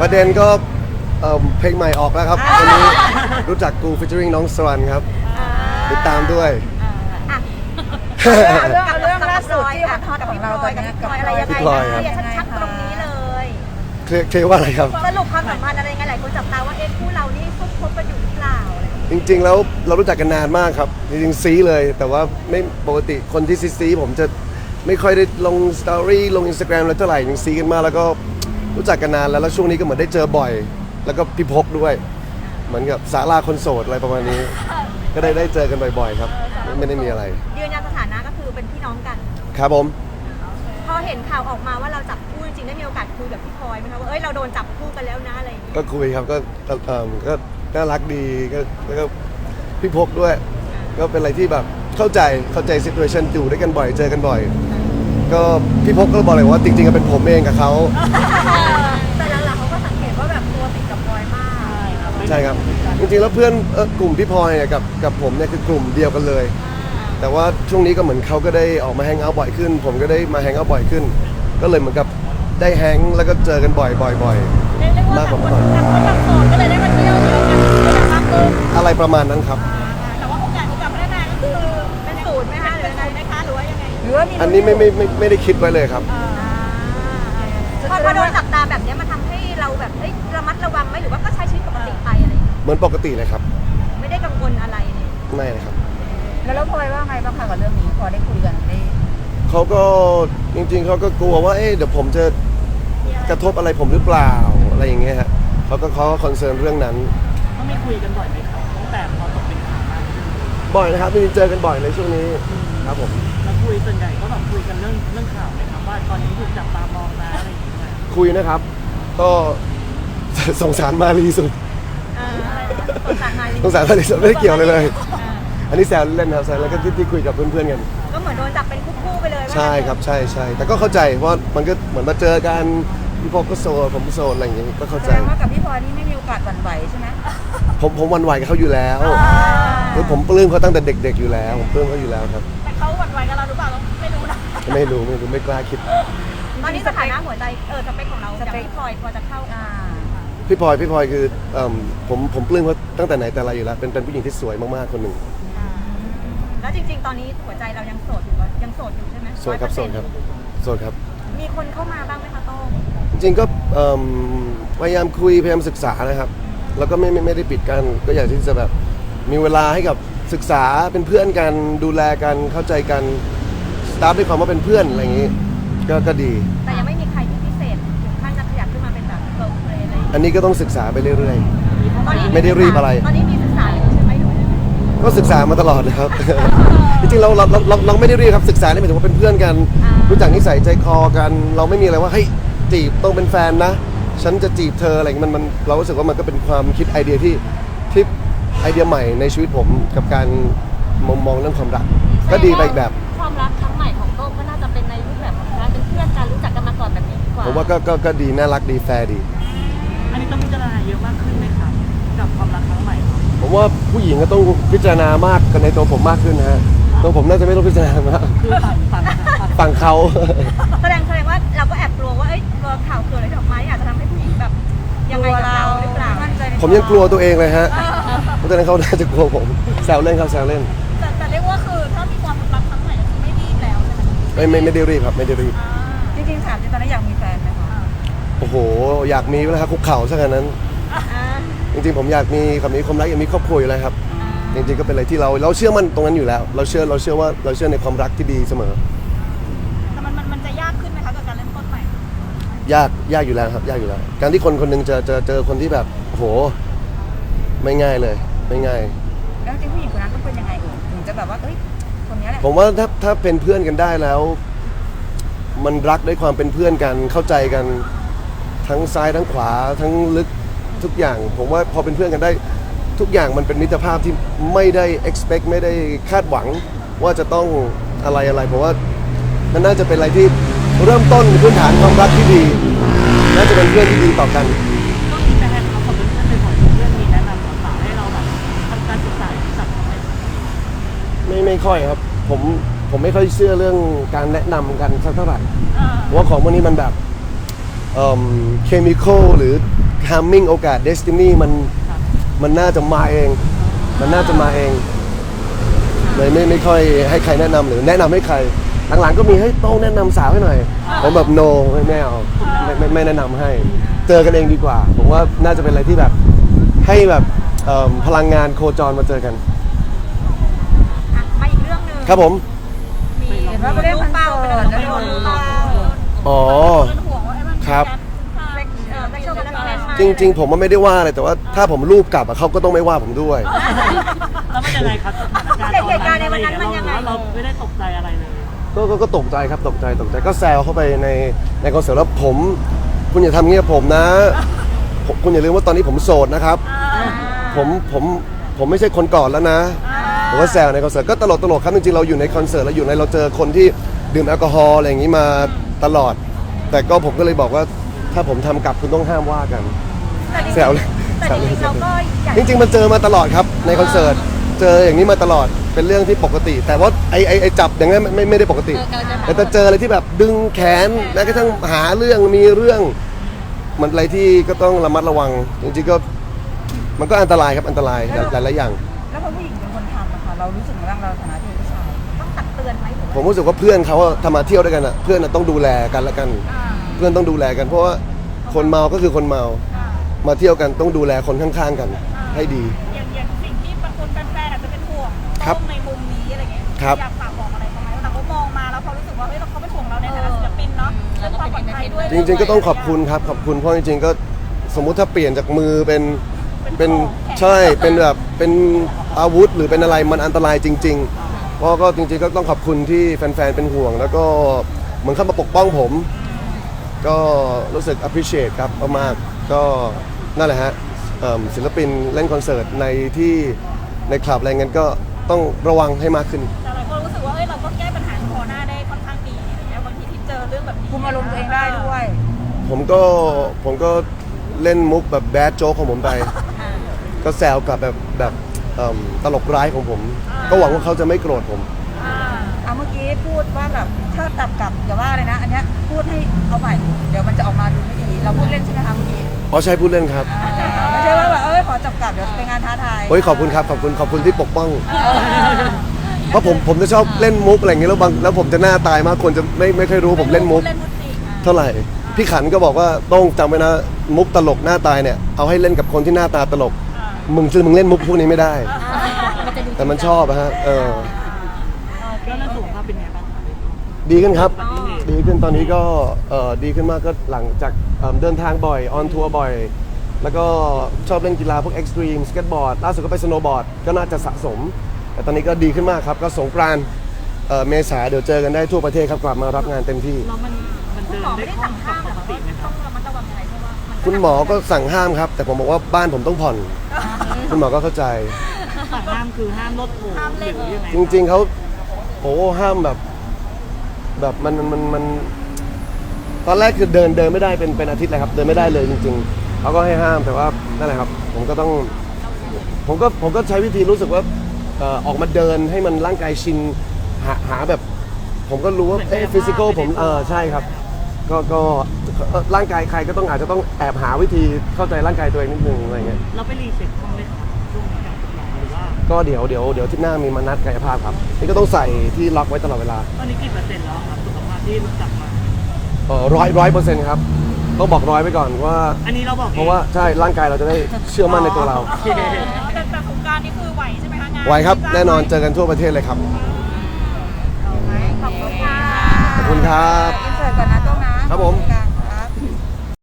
ประเด็นก็เอิ่มเพลงใหม่ออกแล้วครับวันนี้รู้จักกูฟิชเชอริงน้องสรันครับ ติดตามด้วย เอาเรื่องเอาเรื่องล่าสุดที่มันฮอตของเราตอนนี้กับอะไรยังไงพี่พลอยครับเคลียร์ชัดๆตรงนี้เลยเคลียร์เคลียร์ว่าอะไรครับ สรุปความสัมพันธ์อะไรยังไงหลายคนจับตาว่าเอ๊ะคู่เรานี่ซุบคบกันอยู่หรือเปล่าอะไรอย่างเงี้ยจริงๆ แล้วเรารู้จักกันนานมากครับ จริงๆซีเลย แต่ว่าไม่ปกติคนที่ซีซีผมจะไม่ค่อยได้ลงสตอรี่ลงอินสตาแกรมอะไรเท่าไหร่ยังซีกันมากแล้วก็ รู้จักกันนานแล้วแล้วช่วงนี้ก็เหมือนได้เจอบ่อย แล้วก็พี่พกด้วย เหมือนกับสาราคนโสดอะไรประมาณนี้ ก็ได้ได้เจอกันบ่อยๆครับ ไม่ได้มีอะไร ยืนยันสถานะก็คือเป็นพี่น้องกัน ครับผม พอเห็นข่าวออกมาว่าเราจับคู่จริงๆได้มีโอกาสคุยกับพี่พลอยไหมคะว่าเอ้ยเราโดนจับคู่กันแล้วนะอะไรอย่างเงี้ยก็คุยครับก็ก็เอ่อก็น่ารักดีก็แล้วก็พี่พกด้วย ก็เป็นอะไรที่แบบเข้าใจเข้าใจซิ t u a t i o n อยู่ด้วยกันบ่อยเจอกันบ่อย ก็พี่พกก็บอกเลยว่าจริงๆก็เป็นผมเองกับเขา ใช่ครับจริงๆแล้วเพื่อนเอ่อกลุ่มพี่พลอยเนี่ยกับกับผมเนี่ยคือกลุ่มเดียวกันเลย แต่ว่าช่วงนี้ก็เหมือนเขาก็ได้ออกมาแฮงเอาท์บ่อยขึ้น ผมก็ได้มาแฮงเอาท์บ่อยขึ้น ก็เลยเหมือนกับได้แฮงแล้วก็เจอกันบ่อยบ่อยบ่อยเรียกได้ว่ามากกว่าคนเมื่อก่อนต่างคนต่างโสดก็เลยได้มาเที่ยวเจอกันได้มากขึ้นอะไรประมาณนั้นครับ แต่ว่าโอกาสที่จะพัฒนาก็คือเป็นศูนย์ไหมคะหรือยังไงไหมคะหรือว่ายังไงหรือว่ามีอันนี้ไม่ไม่ไม่ไม่ได้คิดไว้เลยครับ พอพอโดนจับตาแบบเนี้ยมันทำให้ เราแบบเอ้ยระมัดระวังไหมหรือว่าก็ใช้ชีวิตปกติไปอะไรอย่างเงี้ยเหมือนปกติเลยครับไม่ได้กังวลอะไรเลยไม่เลยครับแล้วแล้วพลอยว่าไงบ้างคะกับเรื่องนี้พอได้คุยกันได้เขาก็จริง ๆเขาก็กลัวว่าเอ๊ะเดี๋ยวผมจะกระทบอะไรผมหรือเปล่าอะไรอย่างเงี้ยฮะเขาก็เขาก็คอนเซิร์นเรื่องนั้น ก็ไม่คุยกันบ่อยไหมครับตั้งแต่พอตกเป็นข่าวมาบ่อยนะครับจริงๆเจอกันบ่อยในช่วงนี้ครับผมแล้วคุยส่วนใหญ่ก็แบบคุยกันเรื่องเรื่องข่าวไหมครับว่าตอนนี้ถูกจับตามองนะอะไรอย่างเงี้ยคุยนะครับ ก็สงสารมารีสุดสงสารมาลีสงสารมารีสุดไม่ได้เกี่ยวเลยเลยอันนี้แซวเล่นครับแซวแล้วก็ที่ที่คุยกับเพื่อนๆกัน ก็เหมือนโดนจับเป็นคู่ๆไปเลยว่าใช่ครับใช่ใช่แต่ก็เข้าใจเพราะมันก็เหมือนมาเจอกันพี่พกก็โซนผมก็โซนอะไรอย่างเงี้ยก็เข้าแสใจ ดงว่ากับพี่พลอยนี่ไม่มีโอกาสหวั่นไหวใช่ไหมผมผมหวันไหวกับเขาอยู่แล้วคือผมปลื้มเขาตั้งแต่เด็ก ๆอยู่แล้ว ผมปลื้มเขาอยู่แล้วครับ แต่เขาหวั่นไหวกับเราหรือเปล่าเราไม่รู้นะ ไม่รู้ไม่รู้ไม่กล้าคิด ตอนนี้สถานะหัวใจเออสเปคของเราอย่างพี่พลอยพอจะเข้าอ่าพี่พลอยพี่พลอยคือเอิ่มผมผมปลื้มเขาตั้งแต่ไหนแต่ไรอยู่แล้วเป็นเป็นผู้หญิงที่สวยมากๆคนหนึ่งแล้วจริง ๆ ตอนนี้หัวใจเรายังโสดอยู่ปะยังโสดอยู่ใช่ไหมโสดครับโสดครับโสดครับมีคนเข้ามาบ้างไหมคะโต้งจริงๆก็เอิ่มพยายามคุยพยายามศึกษานะครับ แล้วก็ไม่ไม่ไม่ได้ปิดกันก็อยากที่จะแบบมีเวลาให้กับศึกษาเป็นเพื่อนกันดูแลกันเข้าใจกันสตาร์ทด้วยความว่าเป็นเพื่อนอะไรอย่างนี้ ก็ก็ดี แต่ยังไม่มีใครที่พิเศษถึงขั้นจะขยับขึ้นมาเป็นแบบเกิร์ลเฟรนด์อะไรอย่างเงี้ยอันนี้ก็ต้องศึกษาไปเรื่อย ตอนนี้ไม่ได้รีบอะไร ตอนนี้มีศึกษาอยู่ใช่ไหมหนูๆ ก็ศึกษามาตลอดนะครับ จริงๆเราเราเราเราเราไม่ได้เรียกครับศึกษาเนี่ยหมายถึงว่าเป็นเพื่อนกัน รู้จักนิสัยใจคอกัน เราไม่มีอะไรว่าเฮ้ยจีบต้องเป็นแฟนนะ ฉันจะจีบเธออะไรอย่างเงี้ยมันมันเรารู้สึกว่ามันก็เป็นความคิดไอเดียที่ที่ไอเดียใหม่ในชีวิตผมกับการมองมองเรื่องความรัก ก็ดีไปอีกแบบ ความรักค ผมว่าก็ก็ก็ดีน่ารักดีแฟร์ดี อันนี้ต้องพิจารณาเยอะมากขึ้นไหมครับกับความรักครั้งใหม่ครับผมว่าผู้หญิงก็ต้องพิจารณามากกันในตัวผมมากขึ้นนะฮะตัวผมน่าจะไม่ต้องพิจารณามากคือฝั่งฝั่งฝั่งฝั่งเขา แสดงแสดงว่าเราก็แอบกลัวว่าเอ้ยตัวข่าวเกิดอะไรที่ออกมาเนี่ยอาจจะทำให้ผู้หญิงแบบยังไงกับเราหรือเปล่ามั่นใจในผมยังกลัวตัวเองเลยฮะเพราะฉะนั้นเขาน่าจะกลัวผมแซวเล่นครับแซวเล่นแต่แต่เรียกว่าคือถ้ามีความรักครั้งใหม่ก็คือไม่รีบแล้วใช่ไหมไม่ไม่ไม่ได้รีบครับไม่ได้รีบ จริงๆถามจริงตอนนี้อยากมีแฟนไหมคะ โอ้โห อยากมีแล้วครับคุกเข่าซะขนาดนั้นอ่าจริงๆ ผมอยากมีความมีความรักอยากมีครอบครัวอยู่แล้วครับ จริงๆ ก็เป็นอะไรที่เราเราเชื่อมันตรงนั้นอยู่แล้ว เราเชื่อเราเชื่อว่าเราเชื่อในความรักที่ดีเสมอ แต่มันมันมันจะยากขึ้นไหมคะกับการเริ่มต้นใหม่ ยากยากอยู่แล้วครับ ยากอยู่แล้ว การที่คนคนหนึงจะจะเจอคนที่แบบโอ้โห ไม่ง่ายเลย ไม่ง่าย แล้วจริงๆผู้หญิงคนนั้นต้องเป็นยังไงเอ่ยถึงจะแบบว่าเอ้ยคนนี้แหละผมว่าถ้าถ้าเป็นเพื่อนกันได้แล้ว มันรักด้วยความเป็นเพื่อนกันเข้าใจกัน ทั้งซ้ายทั้งขวาทั้งลึกทุกอย่าง ผมว่าพอเป็นเพื่อนกันได้ทุกอย่างมันเป็นมิตรภาพที่ไม่ได้ expect ไม่ได้คาดหวังว่าจะต้องอะไรอะไรผมว่ามันน่าจะเป็นอะไรที่เริ่มต้นพื้นฐานความรักที่ดี น่าจะเป็นเพื่อนที่ดีต่อกันก็มีแต่เขาขอเป็นเพื่อนบ่อยๆเพื่อนมีแนะนำสาวๆให้เราแบบทำการศึกษารู้จักไหมไม่ไม่ค่อยครับ ผมผมไม่ค่อยเชื่อเรื่องการแนะนำกันสักเท่าไหร่เพราะว่าของพวกนี้มันแบบ เคมีคอลหรือทามมิ่งโอกาสเดสตินีมันมันน่าจะมาเอง มันน่าจะมาเองเลยไม่ไม่ค่อยให้ใครแนะนำหรือแนะนำให้ใคร หลังๆก็มีให้ยต้องแนะนำสาวให้หน่อย ผมแบบ no ไม่ไม่เอาไม่ไม่ไม่แนะนำให้ เจอกันเองดีกว่า ผมว่าน่าจะเป็นอะไรที่แบบให้แบบเอิ่มพลังงานโคจรมาเจอกัน อะมาอีกเรื่องหนึ่งครับผม มีเห็นว่าไปเล่นคอนเสิร์ตแล้วโดนลูกเราอ๋อเป็นห่วงว่าไอ้ จริง ๆ ผมว่าไม่ได้ว่าอะไรแต่ว่าถ้าผมรูปกลับอะเขาก็ต้องไม่ว่าผมด้วย แล้วมันยังไงครับสถานการณ์เหตุการณ์ในวันนั้นมันยังไง เราไม่ได้ตกใจอะไรเลย ก็ก็ก็ตกใจครับตกใจตกใจก็แซวเข้าไปในในคอนเสิร์ตแล้วผม คุณอย่าทำเงี้ยกับผมนะผมคุณอย่าลืมว่าตอนนี้ผมโสดนะครับ ผมผมผมไม่ใช่คนก่อนแล้วนะผมก็แซวในคอนเสิร์ตก็ตลกตลกครับจริงๆเราอยู่ในคอนเสิร์ตเราอยู่ในเราเจอคนที่ดื่มแอลกอฮอล์อะไรอย่างนี้มาตลอด แต่ก็ผมก็เลยบอกว่าถ้าผมทำกลับคุณต้องห้ามว่ากัน แซวเลยแต่จริงๆเราก็อยากจริงๆมันเจอมาตลอดครับในคอนเสิร์ตเจออย่างนี้มาตลอดเป็นเรื่องที่ปกติ แต่ว่าไอไอไอจับอย่างนั้นไม่ไม่ไม่ได้ปกติแต่ถ้าเจออะไรที่แบบดึงแขนแม้กระทั่งหาเรื่องมีเรื่อง มันอะไรที่ก็ต้องระมัดระวัง จริงๆก็มันก็อันตรายครับอันตรายหลายหลายๆอย่าง แล้วพอผู้หญิงเป็นคนทำอะค่ะ เรารู้สึกว่าเราในฐานะที่เป็นผู้ชาย ต้องตักเตือนไหมผมผมรู้สึกว่าเพื่อนเขาอะทำมาเที่ยวด้วยกันอะเพื่อนอะต้องดูแลกันและกันเพื่อนต้องดูแลกันเพราะว่าคนเมาก็คือคนเมา มาเที่ยวกันต้องดูแลคนข้างๆกันให้ดี อย่างอย่างสิ่งที่บางคนแฟนๆอาจจะเป็นห่วงครับ ต้องในมุมนี้อะไรเงี้ยครับ อยากฝากบอกอะไรเขาไหมเวลาเขามองมาแล้วเขารู้สึกว่าเฮ้ยเขาเป็นห่วงเราในฐานะศิลปินเนาะเรื่องความปลอดภัยด้วยจริงๆ ก็ต้องขอบคุณครับขอบคุณเพราะจริงๆก็สมมุติถ้าเปลี่ยนจากมือเป็นเป็นใช่เป็นแบบเป็นอาวุธหรือเป็นอะไรมันอันตรายจริงๆเพราะก็จริงๆก็ต้องขอบคุณที่แฟนๆเป็นห่วง แล้วก็เหมือนเข้ามาปกป้องผม ก็รู้สึก appreciate ครับมากๆก็ นั่นแหละฮะเอิ่มศิลปินเล่นคอนเสิร์ตในที่ในคลับอะไรเงี้ยก็ต้องระวังให้มากขึ้น แต่หลายคนรู้สึกว่าเฮ้ยเราก็แก้ปัญหาเฉพาะหน้าได้ค่อนข้างดีอะไรเงี้ยบางทีที่เจอเรื่องแบบนี้คุมอารมณ์ตัวเองได้ด้วย ผมก็ผมก็เล่นมุกแบบแบดโจ๊กของผมไป ก็แซวกลับแบบแบบเอิ่มตลกร้ายของผม ก็หวังว่าเขาจะไม่โกรธผมเอาเมื่อกี้พูดว่าแบบถ้าตับกลับอย่าว่าเลยนะ อันเนี้ยพูดให้เอาใหม่เดี๋ยวมันจะออกมาดูไม่ดี เราพูดเล่นใช่ไหมคะเมื่อกี้ อ๋อใช่พูดเล่นครับไม่ใช่ว่าแบบเอ้ยขอจับกลับเดี๋ยวเป็นงานท้าทายโอ้ยขอบคุณครับขอบคุณขอบคุณที่ปกป้อง เพราะผมผมจะชอบเล่นมุกอะไรอย่างเงี้ยแล้วบางแล้วผมจะหน้าตายมากคนจะไม่ไม่เคอยรู้ผมเล่นมุก เล่นมุกจริงอะเท่าไหร่ พี่ขันก็บอกว่าต้องจำไว้นะมุกตลกหน้าตายเนี่ยเอาให้เล่นกับคนที่หน้าตาตลก มึงคือมึงเล่นมุกพวกนี้ไม่ได้ แต่มันชอบอะฮะเออ แล้วเรื่องสุขภาพเป็นไงบ้างคะ ดีขึ้นครับ ดีขึ้นตอนนี้ก็เอ่อดีขึ้นมากก็หลังจากเอิ่มเดินทางบ่อย ออนทัวร์บ่อย แล้วก็ชอบเล่นกีฬาพวกเอ็กซ์ตรีมสเก็ตบอร์ดล่าสุดก็ไปสโนว์บอร์ดก็น่าจะสะสม แต่ตอนนี้ก็ดีขึ้นมากครับ ก็สงกรานต์เอ่อเมษาเดี๋ยวเจอกันได้ทั่วประเทศครับกลับมารับงานเต็มที่ แล้วมันมันคุเดิณนหมอได้ไม่ได้คล่อสั่งงกับห้ามปแต่กว่าติไหมครับต้องระมัดระวังยังไงเพราะว่ามันคุณหมอก็สั่งห้ามครับ แต่ผมบอกว่าบ้านผมต้องผ่อน คุณหมอก็เข้าใจ สั่งห้ามคือห้ามรถโผล่หรือยังไงจริงๆเขาโอ้ห้ามแบบ แบบมันมันมันมันตอนแรกคือเดินเดินไม่ได้เป็นเป็นอาทิตย์เลยครับ เดินไม่ได้เลยจริงๆเขาก็ให้ห้ามแต่ว่านั่นแหละครับ ผมก็ต้อง ผมก็ผมก็ใช้วิธีรู้สึกว่าเอ่อออกมาเดินให้มันร่างกายชินหาหาแบบ ผมก็รู้ว่าเอ๊ะฟิสิกอลผมเออใช่ครับ ก็ก็เอ่อร่างกายใครก็ต้องอาจจะต้องแอบหาวิธีเข้าใจร่างกายตัวเองนิดนึงอะไรเงี้ย เราไปรีเช็คบ้างไหมครั ก็เดี๋ยวเดี๋ยวเดี๋ยวที่หน้ามีมานัดกายภาพครับ นี่ก็ต้องใส่ที่ล็อกไว้ตลอดเวลาตอนนี้กี่เปอร์เซ็นต์แล้วครับสุขภาพที่กลับมา เออร้อยร้อยเปอร์เซ็นต์ครับต้องบอกร้อยไว้ก่อนว่า อันนี้เราบอกเพราะว่าใช่ร่างกายเราจะได้เชื่อมั่นในตัวเราโอเคแต่แต่สงกรารนี่คือไหวใช่ไหมคะงานไว้ครับแน่นอนเจอกันทั่วประเทศเลยครับ ขอบคุณค่ะขอบคุณครับ อินเสิร์ตก่อนนะต้องนะครับผมกลาง